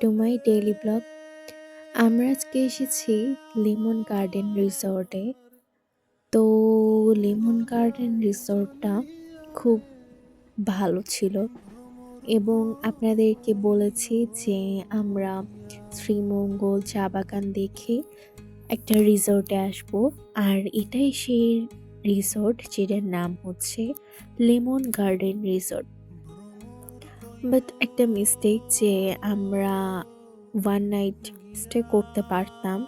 Two my daily blog আমরা আজকে এসেছি লেমন গার্ডেন রিসর্টে তো লেমন গার্ডেন রিসর্টটা খুব ভালো ছিল এবং আপনাদেরকে বলেছি যে আমরা শ্রীমঙ্গল চা বাগান দেখে একটা রিসর্টে আসব। আর এটাই সেই রিসর্ট যেটার নাম হচ্ছে লেমন গার্ডেন রিসর্ট বাট একটা মিস্টেক যে আমরা ওয়ান নাইট স্টে করতে পারতাম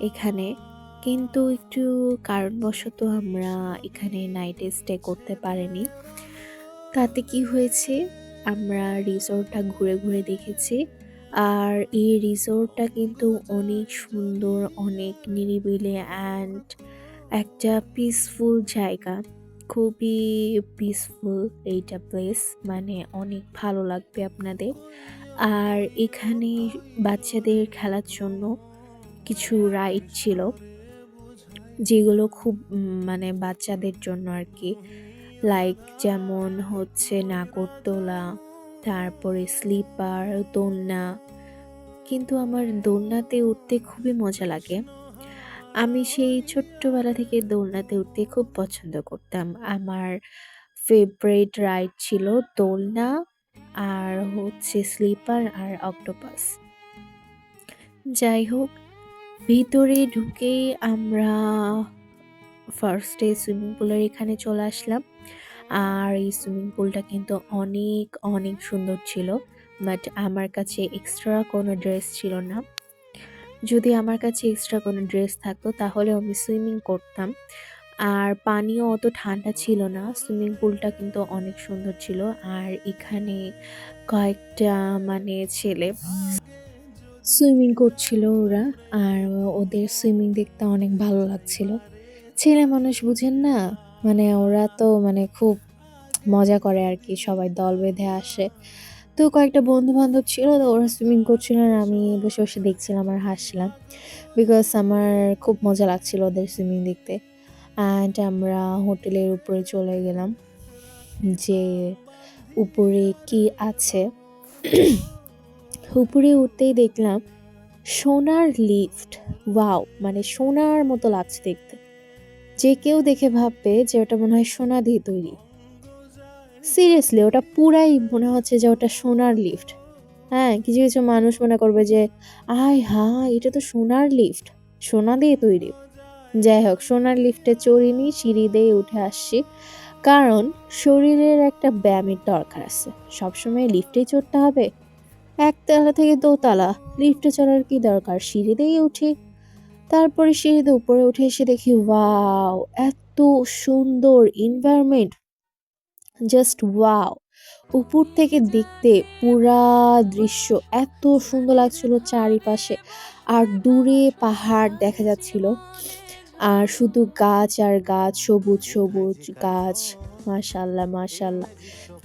এখানে। কিন্তু একটু কারণবশত আমরা এখানে নাইটে স্টে করতে পারিনি। তাতে কি হয়েছে? আমরা রিসোর্টটা ঘুরে ঘুরে দেখেছি। আর এই রিসোর্টটা কিন্তু অনেক সুন্দর, অনেক নিরিবিলি অ্যান্ড একটা পিসফুল জায়গা। খুবই পিসফুল এইটা প্লেস মানে অনেক ভালো লাগবে আপনাদের। আর এখানে বাচ্চাদের খেলার জন্য কিছু রাইড ছিল, যেগুলো খুব মানে বাচ্চাদের জন্য আর কি। লাইক যেমন হচ্ছে নাগরদোলা, তারপরে স্লিপার দোলনা। কিন্তু আমার দোলনাতে উঠতে খুবই মজা লাগে। আমি সেই ছোট্টবেলা থেকে দোলনাতে উঠতে খুব পছন্দ করতাম। আমার ফেভারিট রাইড ছিল দোলনা আর হচ্ছে স্লিপার আর অক্টোপাস যাই হোক ভিতরে ঢুকে আমরা ফার্স্টে সুইমিং পুলের এখানে চলে আসলাম। আর এই সুইমিং পুলটা কিন্তু অনেক অনেক সুন্দর ছিল। বাট আমার কাছে এক্সট্রা কোনো ড্রেস ছিল না। যদি আমার কাছে এক্সট্রা কোনো ড্রেস থাকতো, তাহলে আমি সুইমিং করতাম। আর পানিও অত ঠান্ডা ছিল না সুইমিং পুলটা কিন্তু অনেক সুন্দর ছিল। আর এখানে কয়েকটা মানে ছেলে সুইমিং করছিল ওরা, আর ওদের সুইমিং দেখতে অনেক ভালো লাগছিল। ছেলে মানুষ বুঝেন না মানে ওরা তো মানে খুব মজা করে আর কি, সবাই দল বেঁধে আসে। তো কয়েকটা বন্ধু বান্ধব ছিল তো ওরা সুইমিং করছিল আর আমি বসে বসে দেখছিলাম আর হাসছিলাম বিকজ আমার খুব মজা লাগছিল ওদের সুইমিং দেখতে অ্যান্ড আমরা হোটেলের উপরে চলে গেলাম যে উপরে কি আছে? উপরে উঠতেই দেখলাম সোনার লিফট ওয়াও মানে সোনার মতো লাগছে দেখতে। যে কেউ দেখে ভাববে যে ওটা মনে হয় সোনা দিয়ে তৈরি। সিরিয়াসলি ওটা পুরাই মনে হচ্ছে যে ওটা সোনার লিফট হ্যাঁ কিছু কিছু মানুষ মনে করবে যে, আয় হা এটা তো সোনার লিফট সোনা দিয়ে তৈরি। যাই হোক, সোনার লিফটে চড়িনি সিঁড়ি দিয়ে উঠে আসছি। কারণ শরীরের একটা ব্যায়ামের দরকার আছে। সবসময় লিফটেই চড়তে হবে। একতলা থেকে দোতলা লিফটে চড়ার কি দরকার? সিঁড়ি দিয়ে উঠি। তারপরে সিঁড়িতে উপরে উঠে এসে দেখি, ওয়াও, এত সুন্দর এনভায়রনমেন্ট জাস্ট ওয়াও উপর থেকে দেখতে পুরা দৃশ্য এত সুন্দর লাগছিল চারিপাশে। আর দূরে পাহাড় দেখা যাচ্ছিল। আর শুধু গাছ আর গাছ, সবুজ সবুজ গাছ। মাশাল্লাহ মাশাল্লাহ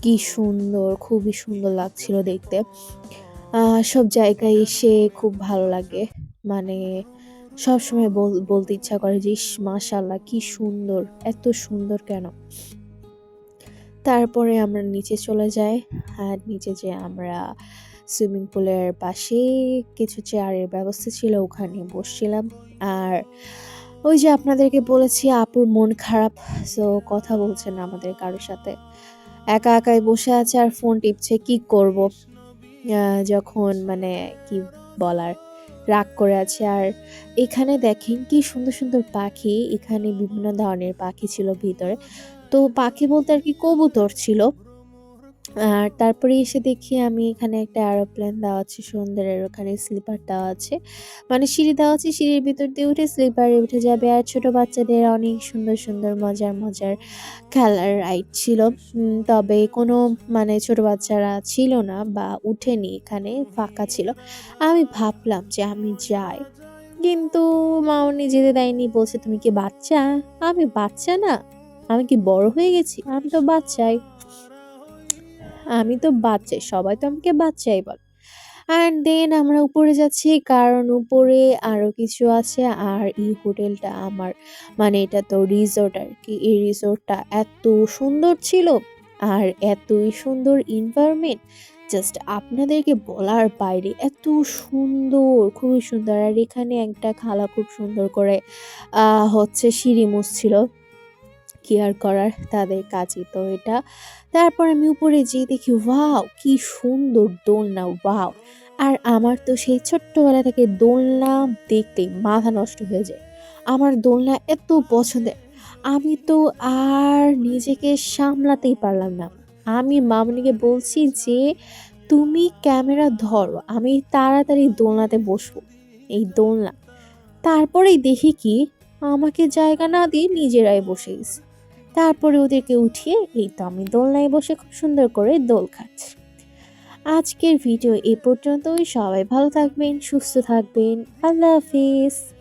কি সুন্দর, খুবই সুন্দর লাগছিল দেখতে। সব জায়গায় এসে খুব ভালো লাগে। মানে সবসময় বল- বলতে ইচ্ছা করে যে মাশাল্লাহ কি সুন্দর, এত সুন্দর কেন? তারপরে আমরা নিচে চলে যাই আর নিচে যে আমরা সুইমিং পুলের পাশে কিছু চেয়ারের ব্যবস্থা ছিল, ওখানে বসছিলাম। আর ওই যে আপনাদেরকে বলেছি, আপুর মন খারাপ সো কথা বলছে না আমাদের কারোর সাথে। একা একাই বসে আছে আর ফোন টিপছে, কি করব? যখন মানে কি বলার, রাগ করে আছে। আর এখানে দেখেন কি সুন্দর সুন্দর পাখি, এখানে বিভিন্ন ধরনের পাখি ছিল ভিতরে। তো পাখি বলতে আর কি কবুতর ছিল। আর তারপরে এসে দেখি আমি এখানে একটা এরোপ্লেন দেওয়া আছে, সুন্দরের ওখানে স্লিপার দেওয়া আছে। মানে সিঁড়ি দেওয়া আছে, সিঁড়ির ভিতর দিয়ে উঠে স্লিপারে উঠে যাবে। আর ছোট বাচ্চাদের অনেক সুন্দর সুন্দর, মজার মজার খেলার রাইড ছিল। তবে কোনো মানে ছোট বাচ্চারা ছিল না বা উঠেনি এখানে, ফাঁকা ছিল। আমি ভাবলাম যে আমি যাই। কিন্তু মামনি যেতে দেয়নি, বলছে, তুমি কি বাচ্চা? আমি, বাচ্চা না। আমি কি বড় হয়ে গেছি? আমি তো বাচ্চাই। আমি তো বাচ্চাই, সবাই তো আমাকে বাচ্চাই বল। অ্যান্ড দেন আমরা উপরে যাচ্ছি, কারণ উপরে আরও কিছু আছে, আর এই হোটেলটা আমার মানে এটা তো রিসোর্ট আর কি, এই রিসোর্টটা এত সুন্দর ছিল, আর এতই সুন্দর এনভায়রনমেন্ট জাস্ট আপনাদেরকে বলার বাইরে, এত সুন্দর, খুবই সুন্দর। আর এখানে একটা খালা খুব সুন্দর করে হচ্ছে সিঁড়ি মুছছিল। কেয়ার করার তাদের কাজই তো এটা তারপর আমি উপরে যেয়ে দেখি, ওয়াও, কি সুন্দর দোলনা, ওয়াও! আর আমার তো সেই ছোট্টবেলা থেকে দোলনা দেখতেই মাথা নষ্ট হয়ে যায়। আমার দোলনা এত পছন্দের। আমি তো আর নিজেকে সামলাতেই পারলাম না। আমি মামনিকে বলছি যে, তুমি ক্যামেরা ধরো, আমি তাড়াতাড়ি দোলনাতে বসবো। এই দোলনা। তারপরেই দেখি কি, আমাকে জায়গা না দিয়ে নিজেরাই বসে গেছে। তারপরে ওদেরকে উঠিয়ে এই তো আমি দোলনায় বসে খুব সুন্দর করে দোল খাচ্ছি। আজকের ভিডিও এ পর্যন্তই। সবাই ভালো থাকবেন, সুস্থ থাকবেন। আল্লাহ হাফিজ।